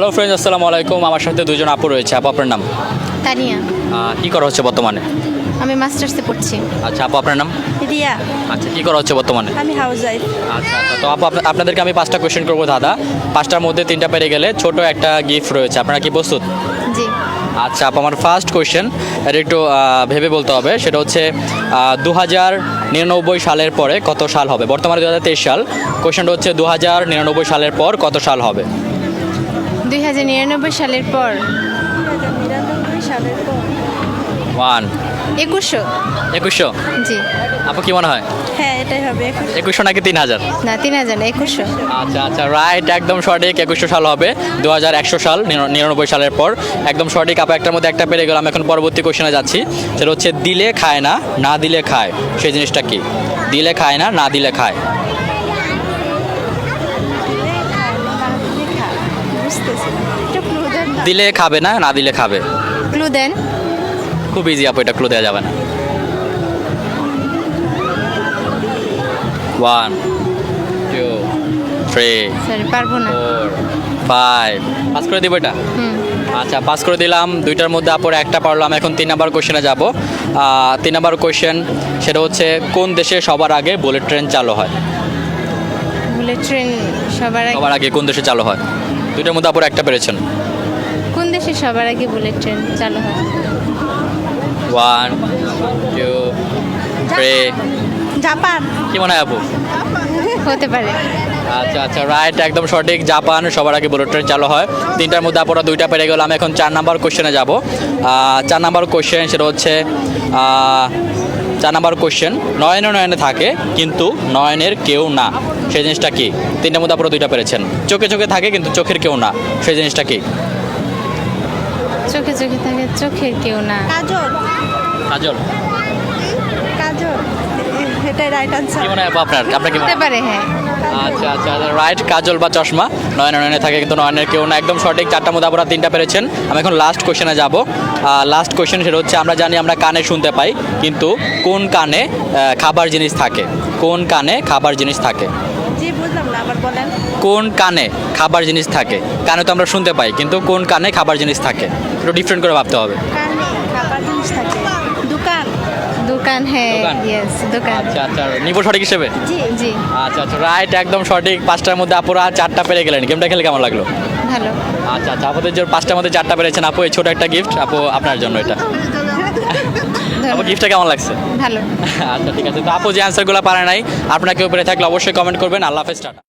Hello friends আসসালামু আলাইকুম। আমার সাথে দুজন আপু রয়েছে। আপু আপনার নাম? তানিয়া। কি করা হচ্ছে বর্তমানে? আমি মাস্টার্সে পড়ছি। আচ্ছা আপু আপনার নাম? রিয়া। আচ্ছা কি করা হচ্ছে বর্তমানে? আমি হাউস ওয়াইফ আচ্ছা আচ্ছা তো আপু আপ- আপনাদেরকে আমি পাঁচটা কোয়েশ্চেন করব দাদা। পাঁচটার মধ্যে তিনটা পেরে গেলে ছোট একটা গিফট রয়েছে। আপনারা কি প্রস্তুত? জি। আচ্ছা আপু আমার ফার্স্ট কোয়েশ্চেন এটা একটু ভেবে বলতে হবে। সেটা হচ্ছে দু হাজার নিরানব্বই সালের পরে কত সাল হবে? বর্তমানে দু হাজার তেইশ সাল। কোয়েশ্চেনটা হচ্ছে দু হাজার নিরানব্বই সালের পর কত সাল হবে? দুই হাজার নিরানব্বই সালের পর। ওয়ান। একুশশো। একুশশো? জি। আপু কি মনে হয়? হ্যাঁ এটাই হবে একুশশো। নাকি তিন হাজার? না তিন হাজার না একুশশো। আচ্ছা আচ্ছা রাইট একদম সঠিক একুশশো সাল হবে দু হাজার একশো সাল নিরানব্বই সালের পর। একদম সঠিক আপা একটার মধ্যে একটা পেরে গেলাম এখন পরবর্তী কোশ্চেনে যাচ্ছি। সেটা হচ্ছে দিলে খায় না না দিলে খায়। সেই জিনিসটা কি? দিলে খায় না না দিলে খায়। দিলে খাবে না না দিলে খাবে। ক্লু দেন। খুব ইজি আপু এটা ক্লু দেওয়া যাবে না। ওয়ান টু থ্রি সরি পারব না। ফোর ফাইভ পাস করে দিব এটা? আচ্ছা পাস করে দিলাম। দুইটার মধ্যে আপর একটা পারলাম এখন তিন নাম্বার কোশ্চেনে যাব। তিন নাম্বার কোশ্চেন সেটা হচ্ছে কোন দেশে সবার আগে বুলেট ট্রেন চালু হয়? বুলেট ট্রেন সবার আগে? সবার আগে কোন দেশে চালু হয়? দুইটার মধ্যে আপর একটা পেরেছেন। কোন দেশে সবার আগে বুলেট ট্রেন চালু হয়? One two three Japan. কি মনে হয় আপু? হতে পারে। আচ্ছা আচ্ছা রাইট একদম সঠিক। জাপান সবার আগে বুলেট ট্রেন চালু হয়। তিনটার মধ্যে আপনারা দুইটা পেরে গেলাম এখন চার নাম্বার কোশ্চেনে যাব। চার নাম্বার কোশ্চেন সেটা হচ্ছে চার নাম্বার কোয়েশ্চেন নয়নে নয়নে থাকে কিন্তু নয়নের কেউ না। সেই জিনিসটা কি? তিনটার মধ্যে আপনারা দুইটা পেরেছেন। চোখে চোখে থাকে কিন্তু চোখের কেউ না। সেই জিনিসটা কি? চোখে চোখে থাকে চোখের কেউ না। কাজল। কাজল। কাজল। এটাই রাইট আনসার কি মনে হয় আপনার আপনার কি মনে হতে হয় পারে হ্যাঁ। আচ্ছা আচ্ছা রাইট কাজল বা চশমা। নয়নে নয়নে থাকে কিন্তু নয়নের কেউ না। একদম সঠিক চারটার মধ্যে আপনারা তিনটা পেরেছেন। আমি এখন লাস্ট কোশ্চেনে যাব। লাস্ট কোশ্চেন সেটা হচ্ছে আমরা জানি আমরা কানে শুনতে পাই কিন্তু কোন কানে খাবার জিনিস থাকে? কোন কানে খাবার জিনিস থাকে? কোন কানে খাবার জিনিস থাকে? কানে তো আমরা শুনতে পাই কিন্তু কোন কানে খাবার জিনিস থাকে? একটু ডিফারেন্ট করে ভাবতে হবে। কানে খাবার জিনিস থাকে। দোকান। দোকান হ্যাঁ দোকান? ইয়েস দোকান। আচ্ছা আচ্ছা নিব সঠিক হিসেবে? জি জি। আচ্ছা আচ্ছা রাইট একদম সঠিক। পাঁচটার মধ্যে আপুরা চারটা পেরে গেলেন। গেমটা খেলে কেমন লাগল? ভালো। আচ্ছা আচ্ছা আপনাদের যে পাঁচটার মধ্যে চারটা পেরেছেন। আপু এই ছোট একটা গিফট আপু আপনার জন্য এটা। আপু ধন্যবাদ। গিফটটা কেমন লাগছে? ভালো। আচ্ছা ঠিক আছে। তো আপু যে অ্যান্সারগুলো পারে নাই আপনারা কেউ পেরে থাকলে অবশ্যই কমেন্ট করবেন। আল্লাহ হাফেজ টাটা।